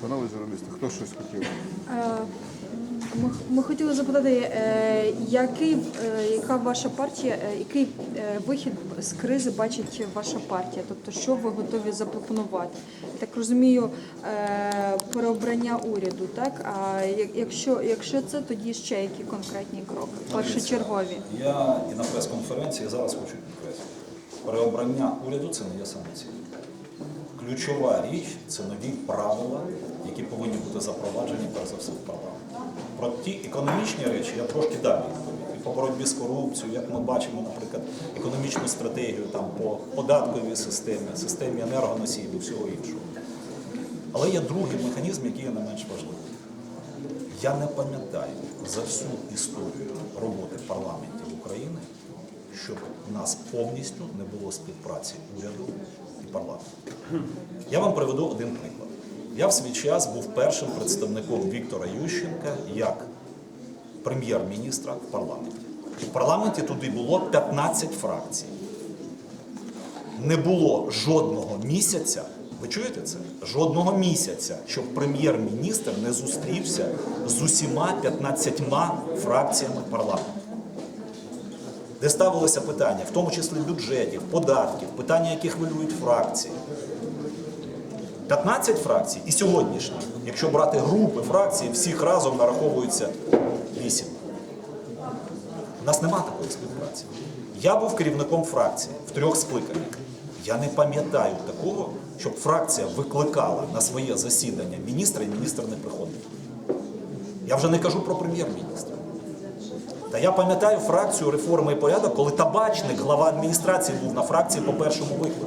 Панове журналісти, хто щось хотів? Е, Ми, ми хотіли запитати, е, який, е, яка ваша партія, який вихід з кризи бачить ваша партія? Тобто, що ви готові запропонувати? Так розумію, переобрання уряду, так? А якщо, якщо це, тоді ще які конкретні кроки? Першочергові? Я і на прес-конференції зараз хочу підкреслити. Переобрання уряду це не є самоціль. Ключова річ це нові правила, які повинні бути запроваджені перш за все в парламенті. Про ті економічні речі я трошки дам відповідь. І по боротьбі з корупцією, як ми бачимо, наприклад, економічну стратегію там по податковій системі, системі енергоносіїв і всього іншого. Але є другий механізм, який є не менш важливий. Я не пам'ятаю за всю історію роботи парламентів України, щоб у нас повністю не було співпраці уряду і парламенту. Я вам приведу один приклад. Я в свій час був першим представником Віктора Ющенка як прем'єр-міністра в парламенті. В парламенті туди було 15 фракцій. Не було жодного місяця, ви чуєте це? Жодного місяця, щоб прем'єр-міністр не зустрівся з усіма 15 фракціями парламенту. Де ставилося питання, в тому числі бюджетів, податків, питання, які хвилюють фракції. 15 фракцій і сьогоднішні, якщо брати групи фракцій, всіх разом нараховується 8. У нас нема такої співпраці. Я був керівником фракції в трьох скликаннях. Я не пам'ятаю такого, щоб фракція викликала на своє засідання міністра і міністр не приходив. Я вже не кажу про прем'єр-міністра. Та я пам'ятаю фракцію реформи і порядок, коли табачник, глава адміністрації, був на фракції по першому виклику.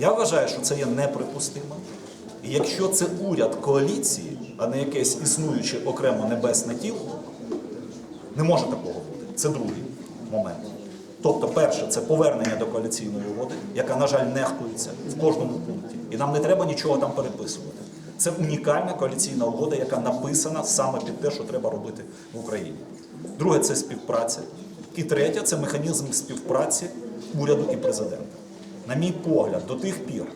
Я вважаю, що це є неприпустимо. І якщо це уряд коаліції, а не якесь існуюче окремо небесне тіло, не може такого бути. Це другий момент. Тобто, перше, це повернення до коаліційної угоди, яка, на жаль, нехтується в кожному пункті. І нам не треба нічого там переписувати. Це унікальна коаліційна угода, яка написана саме під те, що треба робити в Україні. Друге це співпраця. І третє це механізм співпраці уряду і президента. На мій погляд, до тих пір,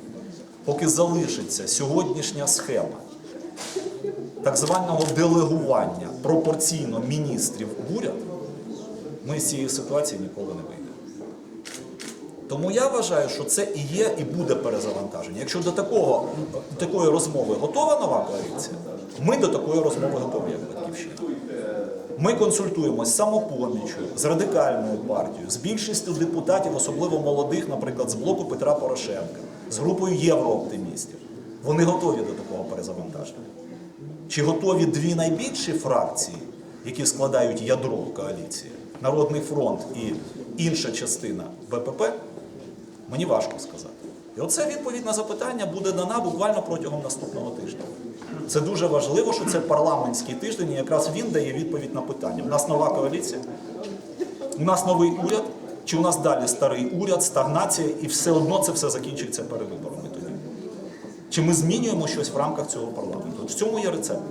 поки залишиться сьогоднішня схема так званого делегування пропорційно міністрів в уряд, ми з цієї ситуації ніколи не вийдемо. Тому я вважаю, що це і є, і буде перезавантаження. Якщо до такого, такої розмови готова нова коаліція, ми до такої розмови готові, як батьківщина. Ми консультуємося з самопоміччю, з радикальною партією, з більшістю депутатів, особливо молодих, наприклад, з блоку Петра Порошенка, з групою єврооптимістів. Вони готові до такого перезавантаження. Чи готові дві найбільші фракції, які складають ядро коаліції, Народний фронт і інша частина БПП, мені важко сказати. І оце відповідь на запитання буде дана буквально протягом наступного тижня. Це дуже важливо, що це парламентський тиждень, і якраз він дає відповідь на питання. У нас нова коаліція, у нас новий уряд, чи у нас далі старий уряд, стагнація, і все одно це все закінчиться перевиборами тоді. Чи ми змінюємо щось в рамках цього парламенту? От в цьому є рецепт.